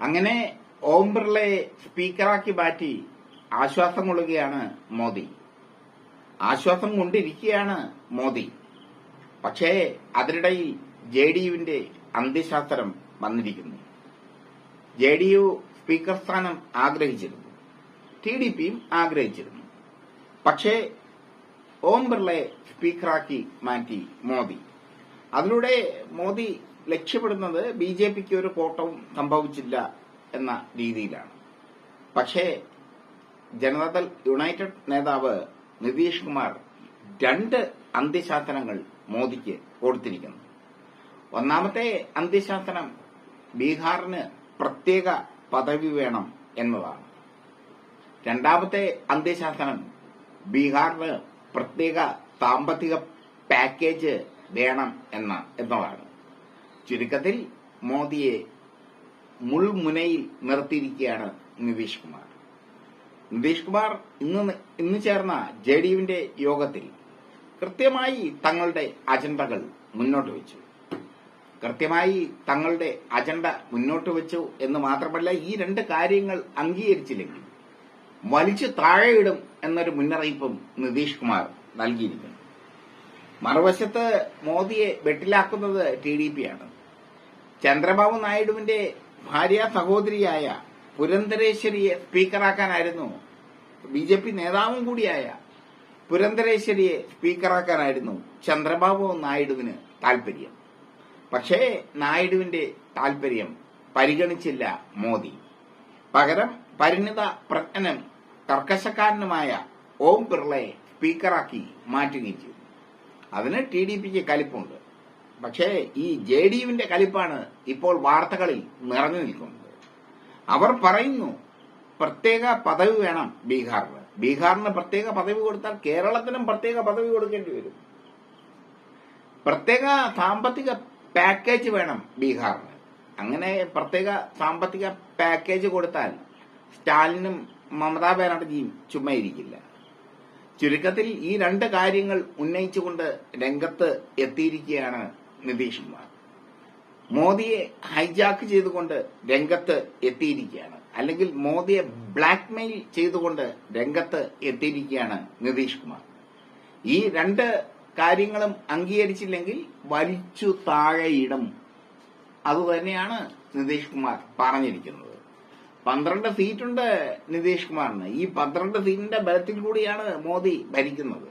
അങ്ങനെ ഓം ബിർളയെ സ്പീക്കറാക്കി മാറ്റി ആശ്വാസം കൊള്ളുകയാണ് മോദി. ആശ്വാസം കൊണ്ടിരിക്കുകയാണ് മോദി. പക്ഷേ അതിനിടയിൽ ജെ ഡി യുവിന്റെ അന്ത്യശാസ്ത്രം വന്നിരിക്കുന്നു. ജെ ഡി യു സ്പീക്കർ സ്ഥാനം ആഗ്രഹിച്ചിരുന്നു. ടി ഡി പിയും ആഗ്രഹിച്ചിരുന്നു. പക്ഷേ ഓം ബിർളയെ സ്പീക്കറാക്കി മാറ്റി മോദി. അതിലൂടെ മോദി ലക്ഷ്യപ്പെടുന്നത് ബി ജെ പിക്ക് ഒരു കോട്ടവും സംഭവിച്ചില്ല എന്ന രീതിയിലാണ്. പക്ഷേ ജനതാദൾ യുണൈറ്റഡ് നേതാവ് നിതീഷ് കുമാർ രണ്ട് അന്ത്യശാസനങ്ങൾ മോദിക്ക് കൊടുത്തിരിക്കുന്നു. ഒന്നാമത്തെ അന്ത്യശാസനം ബീഹാറിന് പ്രത്യേക പദവി വേണം എന്നതാണ്. രണ്ടാമത്തെ അന്ത്യശാസനം ബീഹാറിന് പ്രത്യേക സാമ്പത്തിക പാക്കേജ് വേണം എന്ന എന്നതാണ്. ചുരുക്കത്തിൽ മോദിയെ മുൾമുനയിൽ നിർത്തിയിരിക്കുകയാണ് നിതീഷ് കുമാർ. നിതീഷ് കുമാർ ഇന്ന് ഇന്ന് ചേർന്ന ജെ ഡി യുവിന്റെ യോഗത്തിൽ കൃത്യമായി തങ്ങളുടെ അജണ്ടകൾ മുന്നോട്ട് വെച്ചു. കൃത്യമായി തങ്ങളുടെ അജണ്ട മുന്നോട്ട് വെച്ചു എന്ന് മാത്രമല്ല ഈ രണ്ട് കാര്യങ്ങൾ അംഗീകരിച്ചില്ലെങ്കിൽ വലിച്ചു താഴെയിടും എന്നൊരു മുന്നറിയിപ്പും നിതീഷ് കുമാർ നൽകിയിരിക്കുന്നു. മറുവശത്ത് മോദിയെ വെട്ടിലാക്കുന്നത് ടി ഡി പി ആണ്. ചന്ദ്രബാബു നായിഡുവിന്റെ ഭാര്യ സഹോദരിയായ പുരന്തരേശ്വരിയെ സ്പീക്കറാക്കാനായിരുന്നു ബി ജെ പി നേതാവും കൂടിയായ പുരന്തരേശ്വരിയെ സ്പീക്കറാക്കാനായിരുന്നു ചന്ദ്രബാബു നായിഡുവിന് താൽപര്യം. പക്ഷേ നായിഡുവിന്റെ താൽപര്യം പരിഗണിച്ചില്ല മോദി. പകരം പരിണിത പ്രജ്ഞനും കർക്കശക്കാരനുമായ ഓം ബിർളയെ സ്പീക്കറാക്കി മാറ്റുകയും ചെയ്തു. അതിന് ടി ഡി പിക്ക് കലിപ്പുണ്ട്. പക്ഷേ ഈ ജെ ഡി യുവിന്റെ കലിപ്പാണ് ഇപ്പോൾ വാർത്തകളിൽ നിറഞ്ഞു നിൽക്കുന്നത്. അവർ പറയുന്നു പ്രത്യേക പദവി വേണം ബീഹാറിന്. ബീഹാറിന് പ്രത്യേക പദവി കൊടുത്താൽ കേരളത്തിനും പ്രത്യേക പദവി കൊടുക്കേണ്ടി വരും. പ്രത്യേക സാമ്പത്തിക പാക്കേജ് വേണം ബീഹാറിന്. അങ്ങനെ പ്രത്യേക സാമ്പത്തിക പാക്കേജ് കൊടുത്താൽ സ്റ്റാലിനും മമതാ ബാനർജിയും ചുമ്മായിരിക്കില്ല ചുരുക്കത്തിൽ ഈ രണ്ട് കാര്യങ്ങൾ ഉന്നയിച്ചുകൊണ്ട് രംഗത്ത് എത്തിയിരിക്കുകയാണ് നിതീഷ് കുമാർ മോദിയെ ഹൈജാക്ക് ചെയ്തുകൊണ്ട് രംഗത്ത് എത്തിയിരിക്കുകയാണ്. അല്ലെങ്കിൽ മോദിയെ ബ്ലാക്ക്മെയിൽ ചെയ്തുകൊണ്ട് രംഗത്ത് എത്തിയിരിക്കുകയാണ് നിതീഷ് കുമാർ ഈ രണ്ട് കാര്യങ്ങളും അംഗീകരിച്ചില്ലെങ്കിൽ വലിച്ചു താഴെയിടും. അതുതന്നെയാണ് നിതീഷ് കുമാർ പറഞ്ഞിരിക്കുന്നത്. പന്ത്രണ്ട് സീറ്റുണ്ട് നിതീഷ് കുമാറിന് ഈ പന്ത്രണ്ട് സീറ്റിന്റെ ബലത്തിൽ കൂടിയാണ് മോദി ഭരിക്കുന്നത്.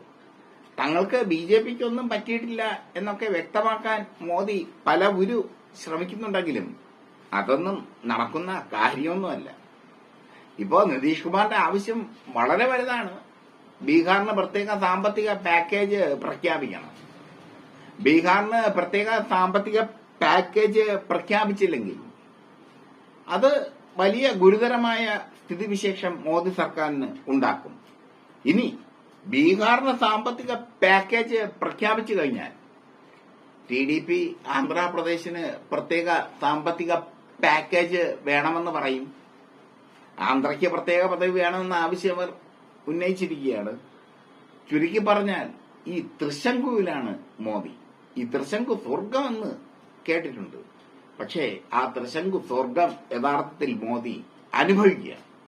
തങ്ങൾക്ക് ബി ജെ പിക്ക് ഒന്നും പറ്റിയിട്ടില്ല എന്നൊക്കെ വ്യക്തമാക്കാൻ മോദി പല ഉരു ശ്രമിക്കുന്നുണ്ടെങ്കിലും അതൊന്നും നടക്കുന്ന കാര്യമൊന്നുമല്ല. ഇപ്പോ നിതീഷ് കുമാറിന്റെ ആവശ്യം വളരെ വലുതാണ്. ബീഹാറിന് പ്രത്യേക സാമ്പത്തിക പാക്കേജ് പ്രഖ്യാപിക്കണം. ബീഹാറിന് പ്രത്യേക സാമ്പത്തിക പാക്കേജ് പ്രഖ്യാപിച്ചില്ലെങ്കിൽ അത് വലിയ ഗുരുതരമായ സ്ഥിതിവിശേഷം മോദി സർക്കാരിന് ഉണ്ടാക്കും. ഇനി ബീഹാറിന് സാമ്പത്തിക പാക്കേജ് പ്രഖ്യാപിച്ചു കഴിഞ്ഞാൽ ടി ഡി പി ആന്ധ്രാപ്രദേശിന് പ്രത്യേക സാമ്പത്തിക പാക്കേജ് വേണമെന്ന് പറയും. ആന്ധ്രയ്ക്ക് പ്രത്യേക പദവി വേണമെന്ന ആവശ്യം അവർ ഉന്നയിച്ചിരിക്കുകയാണ്. ചുരുക്കി പറഞ്ഞാൽ ഈ തൃശങ്കുവിലാണ് മോദി. ഈ തൃശങ്കു സ്വർഗമെന്ന് കേട്ടിട്ടുണ്ട്. പക്ഷേ ആ തൃശങ്കു സ്വർഗം യഥാർത്ഥത്തിൽ മോദി അനുഭവിക്കുക